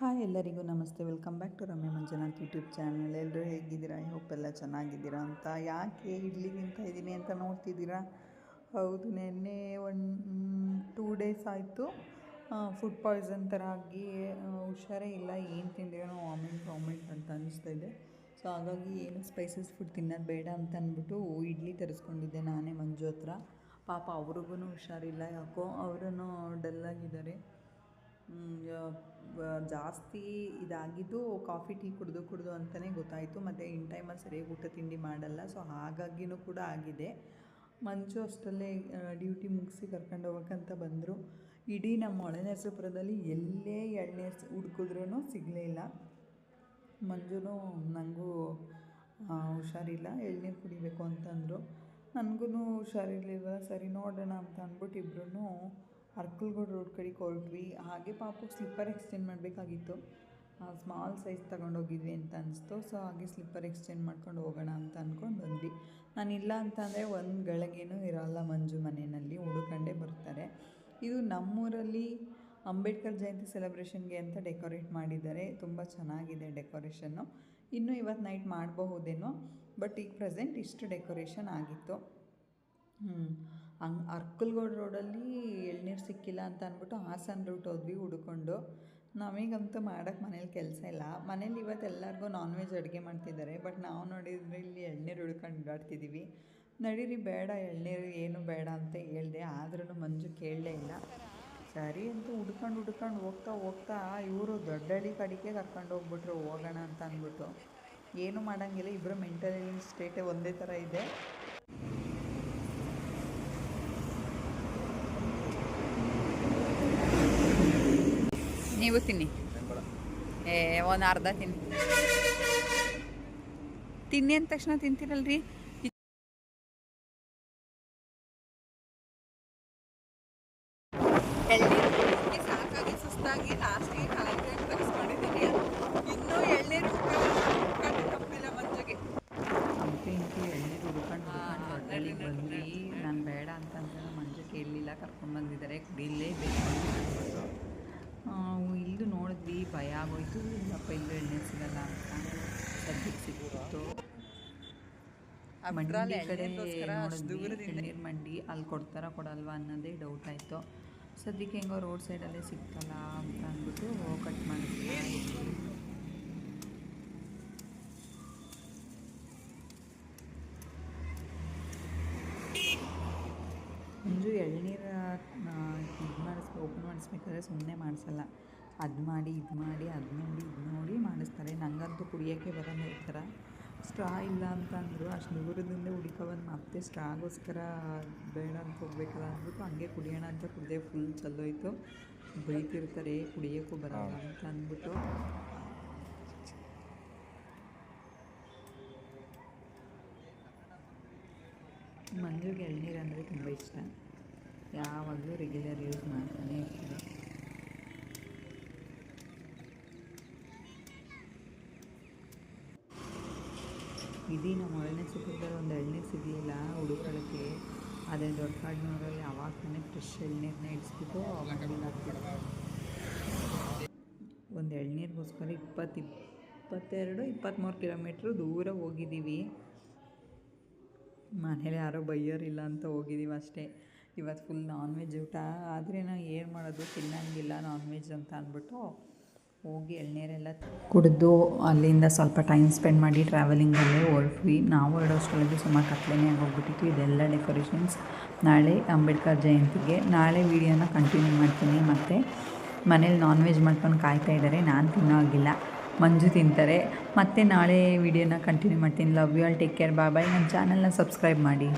Hi ಎಲ್ಲರಿಗೂ ನಮಸ್ತೆ. Welcome back to Ramya Manjunath YouTube channel. ಎಲ್ಲರೂ ಹೇಗಿದ್ದೀರಾ? ಐ ಹೋಪ್ ಎಲ್ಲ ಚೆನ್ನಾಗಿದ್ದೀರಾ ಅಂತ. ಯಾಕೆ ಇಡ್ಲಿ ಇದ್ದೀನಿ ಅಂತ ನೋಡ್ತಿದ್ದೀರಾ? ಹೌದು, ನಿನ್ನೆ ಒನ್ ಟೂ ಡೇಸ್ ಆಯಿತು. ಫುಡ್ ಪಾಯ್ಸನ್ ಥರ ಆಗಿ ಹುಷಾರೇ ಇಲ್ಲ. ಏನು ತಿಂದಿರೋ ವಾಮಿಟ್ ವಾಮಿಟ್ ಅಂತ ಅನಿಸ್ತಾ ಇದೆ. ಸೊ ಹಾಗಾಗಿ ಏನು ಸ್ಪೈಸಸ್ ಫುಡ್ ತಿನ್ನೋದು ಬೇಡ ಅಂತ ಅಂದ್ಬಿಟ್ಟು ಇಡ್ಲಿ ತರಿಸ್ಕೊಂಡಿದ್ದೆ ನಾನೇ ಮಂಜು ಹತ್ರ. ಪಾಪ ಅವ್ರಿಗೂ ಹುಷಾರಿಲ್ಲ ಯಾಕೋ. ಅವರೂ ಡಲ್ಲಾಗಿದ್ದಾರೆ ಜಾಸ್ತಿ ಇದಾಗಿದ್ದು ಕಾಫಿ ಟೀ ಕುಡಿದು ಕುಡಿದು ಅಂತಲೇ ಗೊತ್ತಾಯಿತು. ಮತ್ತು ಇನ್ ಟೈಮಲ್ಲಿ ಸರಿಯಾಗಿ ಊಟ ತಿಂಡಿ ಮಾಡಲ್ಲ. ಸೊ ಹಾಗಾಗಿಯೂ ಕೂಡ ಆಗಿದೆ. ಮಂಜು ಅಷ್ಟರಲ್ಲೇ ಡ್ಯೂಟಿ ಮುಗಿಸಿ ಕರ್ಕೊಂಡು ಹೋಗೋಕ್ಕಂತ ಬಂದರು. ಇಡೀ ನಮ್ಮ ಹೊಳೆನರಸೀಪುರದಲ್ಲಿ ಎಲ್ಲೇ ಎಣ್ಣೆ ಹುಡ್ಕಿದ್ರೂ ಸಿಗಲೇ ಇಲ್ಲ. ಮಂಜುನೂ ನನಗೂ ಹುಷಾರಿಲ್ಲ. ಎಳ್ನೀರು ಕುಡಿಬೇಕು ಅಂತಂದರು. ನನಗೂ ಹುಷಾರಿರಲಿಲ್ಲ ಸರಿ ನೋಡೋಣ ಅಂತ ಅಂದ್ಬಿಟ್ಟು ಇಬ್ಬರೂ ಅರ್ಕಲ್ಗೋಡ್ ರೋಡ್ ಕಡೆಗೆ ಹೊರಟ್ವಿ ಹಾಗೆ ಪಾಪಕ್ಕೆ ಸ್ಲಿಪ್ಪರ್ ಎಕ್ಸ್ಚೇಂಜ್ ಮಾಡಬೇಕಾಗಿತ್ತು. ಸ್ಮಾಲ್ ಸೈಜ್ ತೊಗೊಂಡೋಗಿದ್ವಿ ಅಂತ ಅನಿಸ್ತು. ಸೊ, ಹಾಗೆ ಸ್ಲಿಪ್ಪರ್ ಎಕ್ಸ್ಚೇಂಜ್ ಮಾಡ್ಕೊಂಡು ಹೋಗೋಣ ಅಂತ ಅಂದ್ಕೊಂಡು ಬಂದ್ವಿ. ನಾನು ಇಲ್ಲ ಅಂತಂದರೆ ಒಂದು ಗಳಿಗೆನೂ ಇರೋಲ್ಲ ಮಂಜು ಮನೆಯಲ್ಲಿ, ಹುಡುಕಂಡೇ ಬರ್ತಾರೆ. ಇದು ನಮ್ಮೂರಲ್ಲಿ ಅಂಬೇಡ್ಕರ್ ಜಯಂತಿ ಸೆಲೆಬ್ರೇಷನ್ಗೆ ಅಂತ ಡೆಕೋರೇಟ್ ಮಾಡಿದ್ದಾರೆ. ತುಂಬ ಚೆನ್ನಾಗಿದೆ ಡೆಕೋರೇಷನ್ನು. ಇನ್ನೂ ಇವತ್ತು ನೈಟ್ ಮಾಡಬಹುದೇನೋ, ಬಟ್ ಈಗ ಪ್ರೆಸೆಂಟ್ ಇಷ್ಟು ಡೆಕೋರೇಷನ್ ಆಗಿತ್ತು. ಹ್ಞೂ ಹಂಗೆ ಅರ್ಕಲ್ಗೋಡ್ ರೋಡಲ್ಲಿ ಎಳ್ನೀರು ಸಿಕ್ಕಿಲ್ಲ ಅಂತ ಅಂದ್ಬಿಟ್ಟು ಹಾಸನ ರೂಟ್ ಹೋದ್ವಿ ಹುಡ್ಕೊಂಡು. ನಮಗಂತೂ ಮಾಡೋಕ್ಕೆ ಮನೇಲಿ ಕೆಲಸ ಇಲ್ಲ. ಮನೇಲಿ ಇವತ್ತು ಎಲ್ಲರಿಗೂ ನಾನ್ ವೆಜ್ ಅಡುಗೆ ಮಾಡ್ತಿದ್ದಾರೆ. ಬಟ್ ನಾವು ನೋಡಿದ್ರೆ ಇಲ್ಲಿ ಎಳ್ನೀರು ಹುಡ್ಕೊಂಡು ನಡೀರಿ, ಬೇಡ ಎಳ್ನೀರು, ಏನು ಬೇಡ ಅಂತ ಹೇಳಿದೆ. ಆದ್ರೂ ಮಂಜು ಕೇಳಲೇ ಇಲ್ಲ. ಸರಿ ಅಂತ ಹುಡ್ಕೊಂಡು ಹುಡ್ಕೊಂಡು ಹೋಗ್ತಾ ಹೋಗ್ತಾ ಇವರು ದೊಡ್ಡ ಹಳ್ಳಿ ಕಡೆಗೆ ಕರ್ಕೊಂಡು ಹೋಗ್ಬಿಟ್ರು, ಹೋಗೋಣ ಅಂತ ಅಂದ್ಬಿಟ್ಟು. ಏನು ಮಾಡೋಂಗಿಲ್ಲ. ಇಬ್ಬರು ಮೆಂಟಲ್ ಸ್ಟೇಟೇ ಒಂದೇ ಥರ ಇದೆ. ತಿನ್ನಿ ಏ ಒಂದು ಅರ್ಧ ತಿನ್ನಿ ತಿನ್ನಿ ಅಂದ ತಕ್ಷಣ ತಿಂತೀರಲ್ರಿ? ಸಾಕಾಗಿ ಸುಸ್ತಾಗಿ ಲಾಸ್ಟಿಗೆ ಕಲೆಕ್ಟಾಗಿ ತರಿಸ್ಕೊಂಡಿದ್ದೀನಿ ಇನ್ನೂ ಎಳ್ನೀರು ಹುಡ್ಕೊಂಡು ತಪ್ಪಿಲ್ಲ ಮಂಜುಗೆ ಹಂಪಿ ಇಂಪಿ ಎಳ್ನೀರು ಹುಡ್ಕೊಂಡು ಹುಡ್ಕೊಂಡು ಹೋಟೆಲಿಗೆ ಬಂದ್ವಿ ನಾನು ಬೇಡ ಅಂತಂದ್ರೆ ಮಂಜು ಕೇಳಲಿಲ್ಲ ಕರ್ಕೊಂಡ್ಬಂದಿದ್ದಾರೆ ಕುಡಿಲೇಬೇಕು ಅಂತ ಅಂದ್ಬಿಟ್ಟು ಆ, ಇಲ್ಲೂ ನೋಡಿದ್ವಿ ಭಯ ಆಗೋಯ್ತು. ಇಲ್ಲಪ್ಪ ಇಲ್ಲೂ ಎಣ್ಣೆ ಸಿಗಲ್ಲ ಅಂತ. ಸದ್ಯಕ್ಕೆ ಸಿಗುತ್ತೋ ಮಂಡಿ ಕಡೆ ನೀರು ಮಂಡಿ ಅಲ್ಲಿ ಕೊಡ್ತಾರ ಕೊಡಲ್ವಾ ಅನ್ನೋದೇ ಡೌಟ್ ಆಯಿತು. ಸದ್ಯಕ್ಕೆ ಹೆಂಗೋ ರೋಡ್ ಸೈಡಲ್ಲೇ ಸಿಗ್ತಲ್ಲ ಅಂತ ಅಂದ್ಬಿಟ್ಟು ಕಟ್ ಮಾಡಿದ್ವಿ. ಮಂಜು ಎಳ್ನೀರು ಇದು ಮಾಡಿಸ್ ಓಪನ್ ಮಾಡಿಸ್ಬೇಕಾದ್ರೆ ಸುಮ್ಮನೆ ಮಾಡಿಸಲ್ಲ. ಅದು ಮಾಡಿ ಇದು ಮಾಡಿ ಅದು ನೋಡಿ ಇದು ನೋಡಿ ಮಾಡಿಸ್ತಾರೆ. ನನಗಂತೂ ಕುಡಿಯೋಕ್ಕೆ ಬರೋಲ್ಲ ಈ ಥರ. ಸ್ಟ್ರಾ ಇಲ್ಲ ಅಂತಂದರು ಅಷ್ಟು ದೂರದಿಂದ ಹುಡುಕೊಬಂದು ಮತ್ತೆ ಸ್ಟ್ರಾಗೋಸ್ಕರ ಬೇಡ ಅಂತ ಹೋಗ್ಬೇಕಲ್ಲ ಅಂದ್ಬಿಟ್ಟು ಹಂಗೆ ಕುಡಿಯೋಣ ಅಂತ ಕುಡಿದೆ ಫುಲ್ ಚಲೋಯ್ತು ಬೈತಿರ್ತಾರೆ ಕುಡಿಯೋಕ್ಕೂ ಬರಲ್ಲ ಅಂತ ಅಂದ್ಬಿಟ್ಟು. ಮಂಜುಗೆ ಎಳ್ನೀರು ಅಂದರೆ ತುಂಬ ಇಷ್ಟ. ಯಾವಾಗಲೂ ರೆಗ್ಯುಲರ್ ಯೂಸ್ ಮಾಡ್ತಾನೆ ಇರ್ತಾರೆ. ಇದೀ ನಮ್ಮ ಮೊದಲನೇ ಸುಖದಲ್ಲಿ ಒಂದು ಎಳ್ನೀರು ಸಿಗಲಿಲ್ಲ ಹುಡುಕೊಳ್ಳೋಕ್ಕೆ ಅದೇ ದೊಡ್ಡ ಕಾಡಿನವರಲ್ಲಿ ಅವಾಗ ತಾನೇ ಫ್ರೆಶ್ ಎಳ್ನೀರನ್ನ ಇಡಿಸ್ಬಿಟ್ಟು ಮನೇಲಿ ಹಾಕ್ಬಿಡೋದು. ಒಂದು ಎಳ್ನೀರಿಗೋಸ್ಕರ ಇಪ್ಪತ್ತು, ಇಪ್ಪತ್ತೆರಡು ಇಪ್ಪತ್ತ್ಮೂರು ಕಿಲೋಮೀಟ್ರ್ ದೂರ ಹೋಗಿದ್ದೀವಿ. ಮನೇಲಿ ಯಾರೋ ಬೈಯೋರಿಲ್ಲ ಅಂತ ಹೋಗಿದ್ದೀವಿ ಅಷ್ಟೇ. ಇವತ್ತು ಫುಲ್ ನಾನ್ ವೆಜ್ ಊಟ. ಆದರೆ ನಾವು ಏನು ಮಾಡೋದು? ತಿನ್ನಂಗಿಲ್ಲ ನಾನ್ ವೆಜ್ ಅಂತ ಅಂದ್ಬಿಟ್ಟು ಹೋಗಿ ಎಳ್ನೀರೆಲ್ಲ ಕುಡಿದು ಅಲ್ಲಿಂದ ಸ್ವಲ್ಪ ಟೈಮ್ ಸ್ಪೆಂಡ್ ಮಾಡಿ ಟ್ರಾವೆಲಿಂಗಲ್ಲೇ ಹೊರಟ್ವಿ. ನಾವು ಹೊರಡೋಷ್ಟರಲ್ಲಿ ಸುಮಾರು ಕತ್ಲೇ ಆಗೋಗ್ಬಿಟ್ಟಿತ್ತು. ಇದೆಲ್ಲ ಡೆಕೋರೇಷನ್ಸ್ ನಾಳೆ ಅಂಬೇಡ್ಕರ್ ಜಯಂತಿಗೆ. ನಾಳೆ ವೀಡಿಯೋನ ಕಂಟಿನ್ಯೂ ಮಾಡ್ತೀನಿ. ಮತ್ತು ಮನೇಲಿ ನಾನ್ ವೆಜ್ ಮಾಡ್ಕೊಂಡು ಕಾಯ್ತಾ ಇದ್ದಾರೆ ನಾನು ತಿನ್ನೋ ಆಗಿಲ್ಲ ಮಂಜು ತಿಂತಾರೆ. ಮತ್ತು ನಾಳೆ ವೀಡಿಯೋನ ಕಂಟಿನ್ಯೂ ಮಾಡ್ತೀನಿ. Love you all take care bye bye ನನ್ನ ಚಾನಲ್ನ ಸಬ್ಸ್ಕ್ರೈಬ್ ಮಾಡಿ.